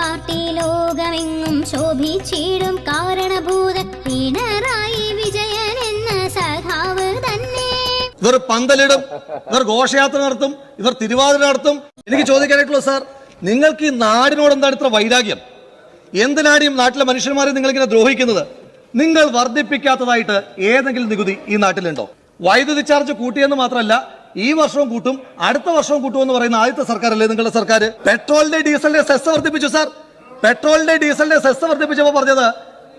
Party ലോകമെങ്ങും ശോഭിച്ചിടും കാരണഭൂത പിണറായി വിജയൻ എന്ന സഖാവ് തന്നെ. ഇവർ പന്തലിടും ഇവർ ഘോഷയാത്ര നടത്തും ഇവർ തിരുവാതിര നടത്തും. എനിക്ക് ചോദിക്കാനായിട്ടുള്ള സാർ നിങ്ങൾക്ക് ഈ നാടിനോട് എന്താണ് ഇത്ര വൈരാഗ്യം? എന്തിനാണ് ഈ നാട്ടിലെ മനുഷ്യന്മാരെ നിങ്ങൾ ഇങ്ങനെ ദ്രോഹിക്കുന്നത്? നിങ്ങൾ വർദ്ധിപ്പിക്കാത്തതായിട്ട് ഏതെങ്കിലും നികുതി ഈ നാട്ടിലുണ്ടോ? വൈദ്യുതി ചാർജ് കൂട്ടിയെന്ന് മാത്രമല്ല ഈ വർഷവും കൂട്ടും അടുത്ത വർഷവും കൂട്ടും എന്ന് പറയുന്ന ആദ്യത്തെ സർക്കാരല്ലേ നിങ്ങളുടെ സർക്കാർ പെട്രോളിന്റെ ഡീസലിന്റെ സെസ് വർദ്ധിപ്പിച്ചു സാർ. പെട്രോളിന്റെ ഡീസലിന്റെ സെസ് വർദ്ധിപ്പിച്ചപ്പോൾ പറഞ്ഞത്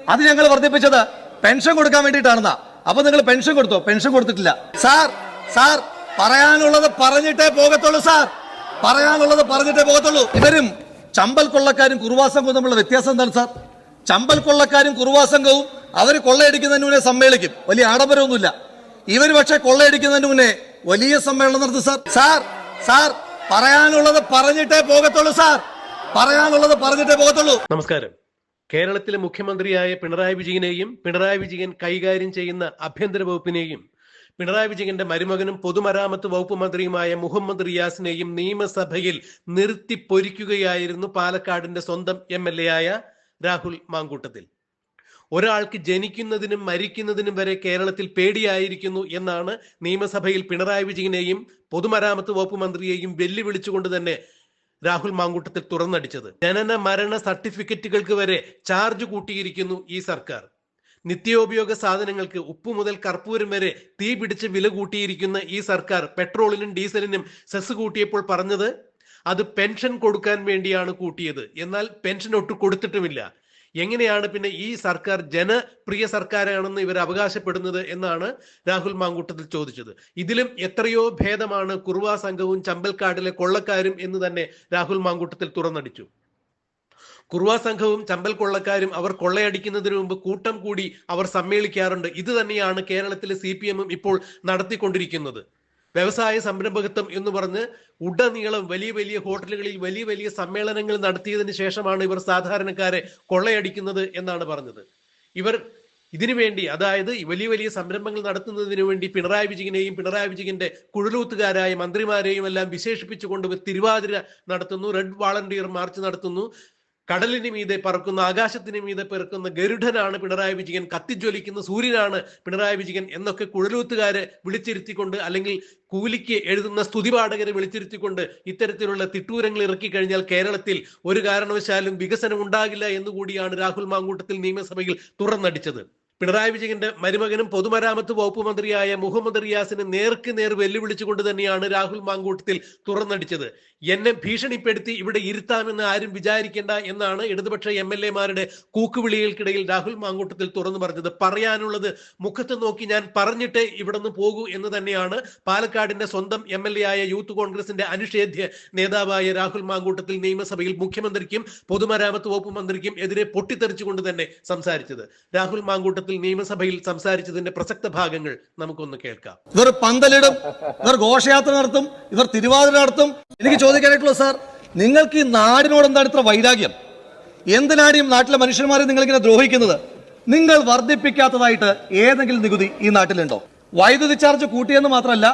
അത് ഞങ്ങൾ വർദ്ധിപ്പിച്ചത് പെൻഷൻ കൊടുക്കാൻ വേണ്ടിയിട്ടാണെന്നാ. അപ്പൊ നിങ്ങൾ പെൻഷൻ കൊടുത്തോ? പെൻഷൻ കൊടുത്തിട്ടില്ല. സാർ സാർ പറയാനുള്ളത് പറഞ്ഞിട്ടേ പോകത്തുള്ളൂ സാർ. പറയാനുള്ളത് പറഞ്ഞിട്ടേ പോകത്തുള്ളൂ. ഇവരും ചമ്പൽ കൊള്ളക്കാരും കുറുവാസംഘവും തമ്മിലുള്ള വ്യത്യാസം എന്താണ് സാർ? ചമ്പൽ കൊള്ളക്കാരും കുറുവാസംഘവും അവർ കൊള്ളയടിക്കുന്നതിന് മുന്നേ സമ്മേളിക്കും. വലിയ ആഡംബരമൊന്നുമില്ല. ഇവർ പക്ഷെ കൊള്ളയടിക്കുന്നതിന് മുന്നേ വലിയ സമ്മേളനം നടത്തും സാർ. സാർ സാർ പറയാനുള്ളത് പറഞ്ഞിട്ടേ പോകത്തുള്ളൂ സാർ. പറയാനുള്ളത് പറഞ്ഞിട്ടേ പോകത്തുള്ളൂ. നമസ്കാരം. കേരളത്തിലെ മുഖ്യമന്ത്രിയായ പിണറായി വിജയനെയും പിണറായി വിജയൻ കൈകാര്യം ചെയ്യുന്ന ആഭ്യന്തര വകുപ്പിനെയും പിണറായി വിജയന്റെ മരുമകനും പൊതുമരാമത്ത് വകുപ്പ് മന്ത്രിയുമായ മുഹമ്മദ് റിയാസിനെയും നിയമസഭയിൽ നിർത്തി പൊരിക്കുകയായിരുന്നു പാലക്കാടിന്റെ സ്വന്തം എം എൽ എ ആയ രാഹുൽ മാങ്കൂട്ടത്തിൽ. ഒരാൾക്ക് ജനിക്കുന്നതിനും മരിക്കുന്നതിനും വരെ കേരളത്തിൽ പേടിയായിരിക്കുന്നു എന്നാണ് നിയമസഭയിൽ പിണറായി വിജയനെയും പൊതുമരാമത്ത് വകുപ്പ് മന്ത്രിയെയും വെല്ലുവിളിച്ചുകൊണ്ട് തന്നെ രാഹുൽ മാങ്കൂട്ടത്തിൽ തുറന്നടിച്ചത്. ജനന മരണ സർട്ടിഫിക്കറ്റുകൾക്ക് വരെ ചാർജ് കൂട്ടിയിരിക്കുന്നു ഈ സർക്കാർ. നിത്യോപയോഗ സാധനങ്ങൾക്ക് ഉപ്പ് മുതൽ കർപ്പൂരം വരെ തീ പിടിച്ച് വില കൂട്ടിയിരിക്കുന്ന ഈ സർക്കാർ പെട്രോളിനും ഡീസലിനും സെസ് കൂട്ടിയപ്പോൾ പറഞ്ഞത് അത് പെൻഷൻ കൊടുക്കാൻ വേണ്ടിയാണ് കൂട്ടിയത്. എന്നാൽ പെൻഷൻ ഒട്ട് കൊടുത്തിട്ടുമില്ല. എങ്ങനെയാണ് പിന്നെ ഈ സർക്കാർ ജനപ്രിയ സർക്കാരാണെന്ന് ഇവർ അവകാശപ്പെടുന്നത് എന്നാണ് രാഹുൽ മാങ്കൂട്ടത്തിൽ ചോദിച്ചത്. ഇതിലും എത്രയോ ഭേദമാണ് കുറുവാ സംഘവും ചമ്പൽക്കാടിലെ കൊള്ളക്കാരും എന്ന് തന്നെ രാഹുൽ മാങ്കൂട്ടത്തിൽ തുറന്നടിച്ചു. കുറുവാ സംഘവും ചമ്പൽ കൊള്ളക്കാരും അവർ കൊള്ളയടിക്കുന്നതിന് മുമ്പ് കൂട്ടം കൂടി അവർ സമ്മേളിക്കാറുണ്ട്. ഇത് തന്നെയാണ് കേരളത്തിലെ സി ഇപ്പോൾ നടത്തിക്കൊണ്ടിരിക്കുന്നത്. വ്യവസായ സംരംഭകത്വം എന്ന് പറഞ്ഞ് ഉടനീളം വലിയ വലിയ ഹോട്ടലുകളിൽ വലിയ വലിയ സമ്മേളനങ്ങൾ നടത്തിയതിന് ശേഷമാണ് ഇവർ സാധാരണക്കാരെ കൊള്ളയടിക്കുന്നത് എന്നാണ് പറഞ്ഞത്. ഇവർ ഇതിനു വേണ്ടി അതായത് വലിയ വലിയ സംരംഭങ്ങൾ നടത്തുന്നതിന് വേണ്ടി പിണറായി വിജയനെയും പിണറായി വിജയന്റെ കുഴലൂത്തുകാരായ മന്ത്രിമാരെയും എല്ലാം വിശേഷിപ്പിച്ചുകൊണ്ട് തിരുവാതിര നടത്തുന്നു റെഡ് വാളണ്ടിയർ മാർച്ച് നടത്തുന്നു. കടലിന് മീതെ പറക്കുന്ന ആകാശത്തിന് മീതെ പെറുക്കുന്ന ഗരുഡനാണ് പിണറായി വിജയൻ കത്തിജ്വലിക്കുന്ന സൂര്യനാണ് പിണറായി വിജയൻ എന്നൊക്കെ കുഴലൂത്തുകാരെ വിളിച്ചിരുത്തിക്കൊണ്ട് അല്ലെങ്കിൽ കൂലിക്ക് എഴുതുന്ന സ്തുതിപാഠകരെ വിളിച്ചിരുത്തിക്കൊണ്ട് ഇത്തരത്തിലുള്ള തിട്ടൂരങ്ങൾ ഇറക്കി കഴിഞ്ഞാൽ കേരളത്തിൽ ഒരു കാരണവശാലും വികസനം ഉണ്ടാകില്ല എന്നുകൂടിയാണ് രാഹുൽ മാങ്കൂട്ടത്തിൽ നിയമസഭയിൽ തുറന്നടിച്ചത്. പിണറായി വിജയന്റെ മരുമകനും പൊതുമരാമത്ത് വകുപ്പ് മന്ത്രിയായ മുഹമ്മദ് റിയാസിനെ നേർക്ക് നേർ വെല്ലുവിളിച്ചുകൊണ്ട് തന്നെയാണ് രാഹുൽ മാങ്കൂട്ടത്തിൽ തുറന്നടിച്ചത്. എന്നെ ഭീഷണിപ്പെടുത്തി ഇവിടെ ഇരുത്താമെന്ന് ആരും വിചാരിക്കേണ്ട എന്നാണ് ഇടതുപക്ഷ എം എൽ എമാരുടെ കൂക്കുവിളികൾക്കിടയിൽ രാഹുൽ മാങ്കൂട്ടത്തിൽ തുറന്നു പറഞ്ഞത്. പറയാനുള്ളത് മുഖത്ത് നോക്കി ഞാൻ പറഞ്ഞിട്ടേ ഇവിടെ നിന്ന് പോകൂ എന്ന് തന്നെയാണ് പാലക്കാടിന്റെ സ്വന്തം എം എൽ എ ആയ യൂത്ത് കോൺഗ്രസിന്റെ അനുഷേധ്യ നേതാവായ രാഹുൽ മാങ്കൂട്ടത്തിൽ നിയമസഭയിൽ മുഖ്യമന്ത്രിക്കും പൊതുമരാമത്ത് വകുപ്പ് മന്ത്രിക്കും എതിരെ പൊട്ടിത്തെറിച്ചുകൊണ്ട് തന്നെ സംസാരിച്ചത്. രാഹുൽ മാങ്കൂട്ടത്തിൽ നിയമസഭയിൽ സംസാരിച്ചതിന്റെ പ്രസക്ത ഭാഗങ്ങൾ നമുക്കൊന്ന് കേൾക്കാം. ഇവർ പന്തലിടും ഇവർ ഘോഷയാത്ര നടത്തും ഇവർ തിരുവാതിര നടത്തും. എനിക്ക് ചോദിക്കാനായിട്ടുള്ള സാർ നിങ്ങൾക്ക് ഈ നാടിനോട് എന്താണ് ഇത്ര വൈരാഗ്യം? എന്തിനാണ് ഈ നാട്ടിലെ മനുഷ്യന്മാരെ നിങ്ങൾ ഇങ്ങനെ ദ്രോഹിക്കുന്നത്? നിങ്ങൾ വർദ്ധിപ്പിക്കാത്തതായിട്ട് ഏതെങ്കിലും നികുതി ഈ നാട്ടിലുണ്ടോ? വൈദ്യുതി ചാർജ് കൂട്ടിയെന്ന് മാത്രമല്ല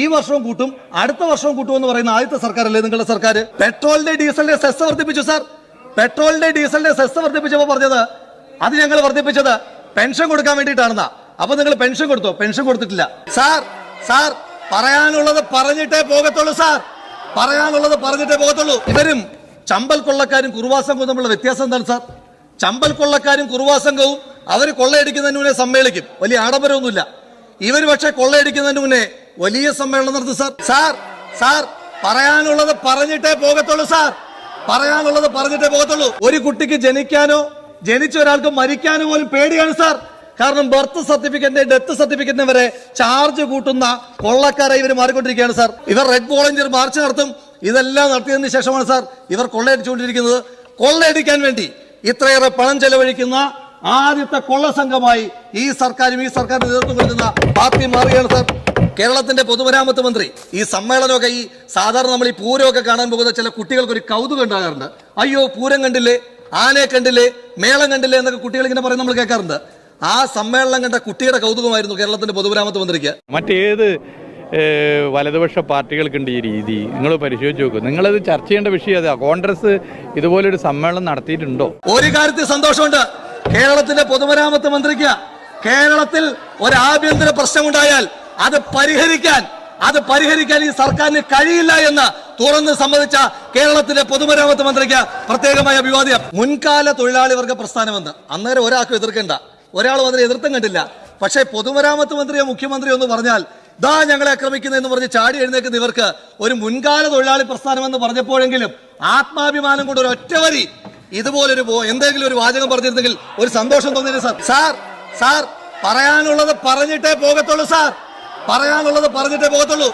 ഈ വർഷവും കൂട്ടും അടുത്ത വർഷവും കൂട്ടും എന്ന് പറയുന്ന ആദ്യത്തെ സർക്കാരല്ലേ നിങ്ങളുടെ സർക്കാർ പെട്രോളിന്റെ ഡീസലിന്റെ സെസ് വർദ്ധിപ്പിച്ചു സാർ. പെട്രോളിന്റെ ഡീസലിന്റെ സെസ് വർദ്ധിപ്പിച്ചപ്പോൾ പറഞ്ഞത് അത് ഞങ്ങൾ വർദ്ധിപ്പിച്ചത് പെൻഷൻ കൊടുക്കാൻ വേണ്ടിയിട്ടാണെന്നാ. അപ്പൊ നിങ്ങൾ പെൻഷൻ കൊടുത്തോ? പെൻഷൻ കൊടുത്തിട്ടില്ല. സാർ സാർ പറയാനുള്ളത് പറഞ്ഞിട്ടേ പോകത്തുള്ളൂ സാർ. പറയാനുള്ളത് പറഞ്ഞിട്ടേ പോകത്തുള്ളൂ. ഇവരും ചമ്പൽ കൊള്ളക്കാരും കുറുവാസംഘവും തമ്മിലുള്ള വ്യത്യാസം എന്താണ് സാർ? ചമ്പൽ കൊള്ളക്കാരും കുറുവാസംഘവും അവർ കൊള്ളയടിക്കുന്നതിന് മുന്നേ സമ്മേളിക്കും. വലിയ ആഡംബരമൊന്നുമില്ല. ഇവർ പക്ഷെ കൊള്ളയടിക്കുന്നതിന് മുന്നേ വലിയ സമ്മേളനം നടത്തും സാർ. സാർ സാർ പറയാനുള്ളത് പറഞ്ഞിട്ടേ പോകത്തുള്ളൂ സാർ. പറയാനുള്ളത് പറഞ്ഞിട്ടേ പോകത്തുള്ളൂ. ഒരു കുട്ടിക്ക് ജനിക്കാനോ ജനിച്ച ഒരാൾക്ക് മരിക്കാനോ പോലും പേടിയാണ് സാർ. കാരണം ബർത്ത് സർട്ടിഫിക്കറ്റിന്റെ ഡെത്ത് സർട്ടിഫിക്കറ്റിന് വരെ ചാർജ് കൂട്ടുന്ന കൊള്ളക്കാരെ ഇവർ മാറിക്കൊണ്ടിരിക്കുകയാണ് സാർ. ഇവർ റെഡ് വോളണ്ടിയർ മാർച്ച് നടത്തും. ഇതെല്ലാം നടത്തിയതിനു ശേഷമാണ് സാർ ഇവർ കൊള്ളയടിച്ചുകൊണ്ടിരിക്കുന്നത്. കൊള്ളയടിക്കാൻ വേണ്ടി ഇത്രയേറെ പണം ചെലവഴിക്കുന്ന ആദ്യത്തെ കൊള്ള സംഘമായി ഈ സർക്കാരും ഈ സർക്കാരിന് നേതൃത്വം കൊടുക്കുന്ന പാർട്ടി മാറുകയാണ് സാർ. കേരളത്തിന്റെ പൊതുമരാമത്ത് മന്ത്രി ഈ സമ്മേളനമൊക്കെ ഈ സാധാരണ നമ്മൾ ഈ പൂരമൊക്കെ കാണാൻ പോകുന്ന ചില കുട്ടികൾക്ക് ഒരു കൗതുകം ഉണ്ടാകാറുണ്ട്. അയ്യോ പൂരം കണ്ടില്ലേ? ആനയെ കണ്ടില്ലേ മേളം കണ്ടില്ലേ എന്നൊക്കെ കുട്ടികൾ ഇങ്ങനെ പറയുന്നത് നമ്മൾ കേൾക്കാറുണ്ട്. ആ സമ്മേളനം കണ്ട കുട്ടിയുടെ കൗതുകമായിരുന്നു കേരളത്തിന്റെ പൊതുമരാമത്ത് മന്ത്രിക്ക്. മറ്റേത് വലതുപക്ഷ പാർട്ടികൾക്കുണ്ട് ഈ രീതി. നിങ്ങൾ പരിശോധിച്ച് നോക്കൂ. നിങ്ങളത് ചർച്ച ചെയ്യേണ്ട വിഷയം അതാ. കോൺഗ്രസ് ഇതുപോലൊരു സമ്മേളനം നടത്തിയിട്ടുണ്ടോ? ഒരു കാര്യത്തിൽ സന്തോഷമുണ്ട്. കേരളത്തിന്റെ പൊതുമരാമത്ത് മന്ത്രിക്ക് കേരളത്തിൽ ഒരു ആഭ്യന്തര പ്രശ്നമുണ്ടായാൽ അത് പരിഹരിക്കാൻ അത് പരിഹരിക്കാൻ ഈ സർക്കാരിന് കഴിയില്ല എന്ന് തുറന്ന് സമ്മതിച്ച കേരളത്തിലെ പൊതുമരാമത്ത് മന്ത്രിക്ക് പ്രത്യേകമായ അഭിവാദ്യം. മുൻകാല തൊഴിലാളി വർഗ പ്രസ്ഥാനമെന്ന്. അന്നേരം ഒരാൾക്കും എതിർക്കണ്ട. ഒരാൾ അതിനെ എതിർത്തും കണ്ടില്ല. പക്ഷേ പൊതുമരാമത്ത് മന്ത്രിയോ മുഖ്യമന്ത്രിയോ എന്ന് പറഞ്ഞാൽ ദാ ഞങ്ങളെ ആക്രമിക്കുന്നു എന്ന് പറഞ്ഞ് ചാടി എഴുന്നേക്കുന്ന ഇവർക്ക് ഒരു മുൻകാല തൊഴിലാളി പ്രസ്ഥാനമെന്ന് പറഞ്ഞപ്പോഴെങ്കിലും ആത്മാഭിമാനം കൊണ്ട് ഒരു ഒറ്റ വരി ഇതുപോലൊരു എന്തെങ്കിലും ഒരു വാചകം പറഞ്ഞിരുന്നെങ്കിൽ ഒരു സന്തോഷം തോന്നിയില്ല സാർ. സാർ സാർ പറയാനുള്ളത് പറഞ്ഞിട്ടേ പോകത്തുള്ളൂ സാർ. പറയാനുള്ളത് പറഞ്ഞിട്ടേ പോകത്തുള്ളൂ